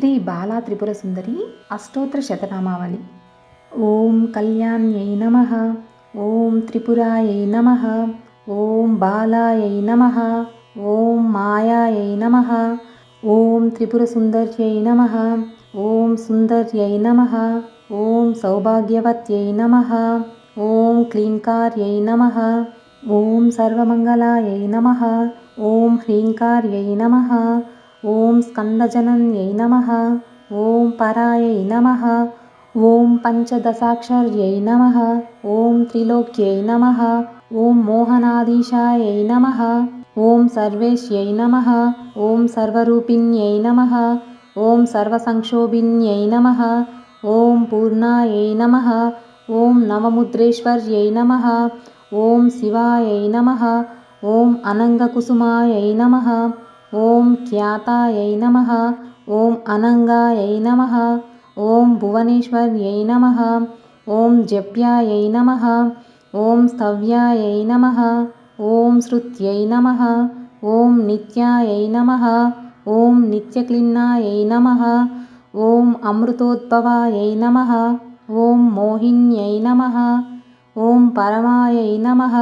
శ్రీ బాలా త్రిపుర సుందరి అష్టోత్తర శతనామావళి. ఓం కళ్యాణ్యై నమ. ఓం త్రిపురాయై నమ. ఓం బాలాయై నమ. ఓం మాయాయై నమ. ఓం త్రిపుర సుందర్యై నమ. ఓం సుందర్యై నమ. ఓం సౌభాగ్యవత్యై నమ. ఓం క్లీంకార్యై నమ. ఓం సర్వమంగళాయై నమ. ఓం హ్రీంకార్యై నమ. ఓం స్కందజనన్యై నమ ఓం పరాయై నమ ఓం పంచదశాక్షర్యై నమ ఓం త్రిలోక్యై నమ ఓం మోహనాదీశాయై నమ ఓం సర్వేశ్యై నమ ఓం సర్వరూపిణ్యై నమ ఓం సర్వసంక్షోభిణ్యై నమ ఓం పూర్ణాయై నమ ఓం నవముద్రేశ్వర్యై నమ ఓం శివాయై నమ ఓం అనంగకుసుమాయై నమ ॐ ख्याताय नमः ॐ अनङ्गायै नमः ॐ भुवनेश्वर्यै नमः ॐ जप्यायै नमः ॐ स्तव्यायै नमः ॐ श्रुत्यै नमः ॐ नित्यायै नमः ॐ नित्यक्लिन्नायै नमः ॐ अमृतोद्भवायै नमः ॐ मोहिन्यै नमः ॐ परमायै नमः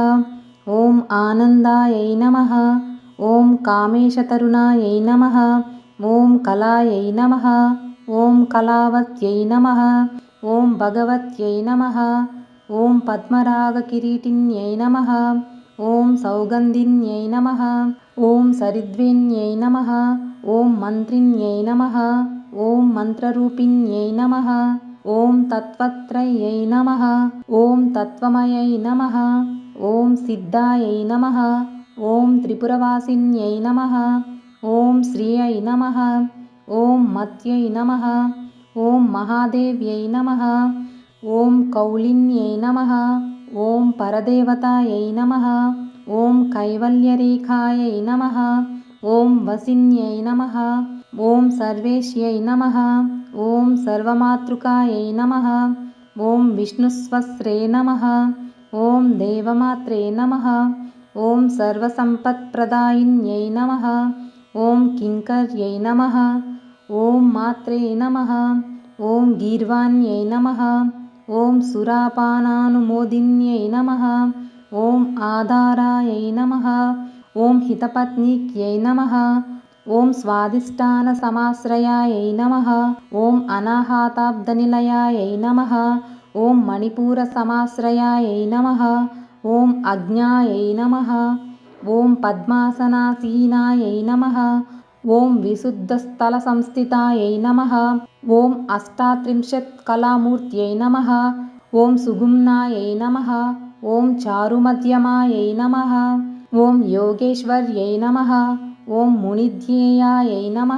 ॐ आनन्दायै नमः ఓం కామేశతరుణాయై నమ ఓం కళాయై నమ ఓం కళావత్యై నమ ఓం భగవత్యై నమ ఓం పద్మరాగకిరీటిన్యై నమ ఓం సౌగంధిన్యై నమ ఓం సరిద్వేన్యై నమ ఓం మంత్రిన్యై నమ ఓం మంత్రరూపిణ్యై నమ ఓం తత్వత్రయ్యై నమ ఓం తత్వమయై నమ ఓం సిద్ధాయై నమ ॐ त्रिपुरवासिन्यै नमः ॐ श्रियै नमः ॐ मत्यै नमः ॐ महादेव्यै नमः ॐ कौलिन्यै नमः ॐ परदेवतायै नमः ॐ कैवल्यरेखायै नमः ॐ वसिन्यै नमः ॐ सर्वेश्यै नमः ॐ सर्वमातृकायै नमः ॐ विष्णुस्वस्रे नमः ॐ देवमात्रे नमः ఓం సర్వసంపత్ప్రదాయిన్యై నమ. ఓం కింకర్యై నమ. ఓం మాత్రే నమ. ఓం గీర్వాణ్యై నమ. ఓం సురాపానానుమోదిన్యై నమ. ఓం ఆధారాయై నమ. ఓం హితపత్నిక్యై నమ. ఓం స్వాదిష్టానసమాశ్రయాయై నమ. ఓం అనాహాతాబ్దనిలయాయై నమ. ఓం మణిపూరసమాశ్రయాయై నమ. ఓం అజ్ఞాయై నమ ఓం పద్మాసనాసీనాయై నమ ఓం విశుద్ధస్థల సంస్థితాయై నమ ఓం అష్టాత్రింశత్ కళామూర్త్యై నమ ఓం సుగుమ్నాయై నమ ఓం చారుమధ్యమాయై నమ ఓం యోగేశ్వర్యై నమ ఓం మునిధ్యేయాయై నమ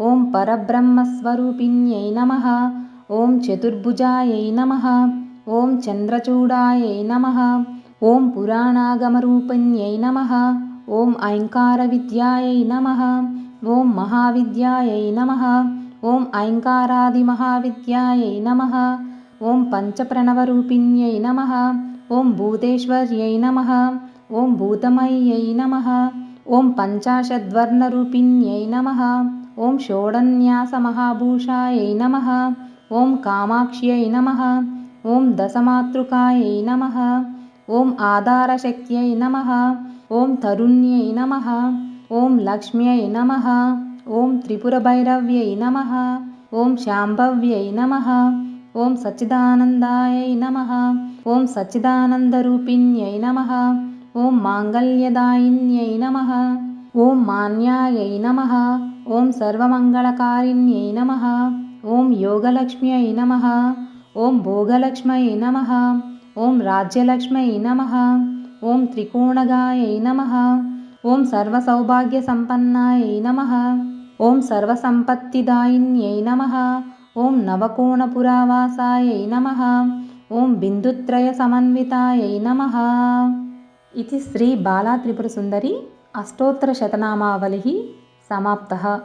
ఓం పరబ్రహ్మస్వరూపిణ్యై నమ ఓం చతుర్భుజాయై నమ ఓం చంద్రచూడాయై నమ ॐ पुराणागमरूपिण्यै नमः ॐ ऐङ्कारविद्यायै नमः ॐ महाविद्यायै नमः ॐ ऐङ्कारादिमहाविद्यायै नमः ॐ पञ्चप्रणवरूपिण्यै नमः ॐ भूतेश्वर्यै नमः ॐ भूतमय्यै नमः ॐ पञ्चाशद्वर्णरूपिण्यै नमः ॐ षोडन्यासमहाभूषायै नमः ॐ कामाक्ष्यै नमः ॐ दशमातृकायै नमः ఓం ఆధారశక్త్యై నమ ఓం తరుణ్యై నమ ఓం లక్ష్మ్యై నమ ఓం త్రిపురభైరవ్యై నమ ఓం శాంభవ్యై నమ ఓం సచ్చిదానందాయై నమ ఓం సచ్చిదానందరూపిణ్యై నమ ఓం మాంగళ్యదాయిన్యై నమ ఓం మాన్యాయై నమ ఓం సర్వమంగళకారిణ్యై నమ ఓం యోగలక్ష్మ్యై నమ ఓం భోగలక్ష్మై నమ ఓం రాజ్యలక్ష్మై నమ. ఓం త్రికోణగాయ నమ. ఓం సర్వసౌభాగ్య సంపన్నాయ నమ. ఓం సర్వసంపత్తిదాయిన్యై నమ. ఓం నవకోణపురావాసాయ నమ. ఓం బిందుత్రయ సమన్వితాయ నమ. ఇది శ్రీ బాలా త్రిపుర సమాప్త.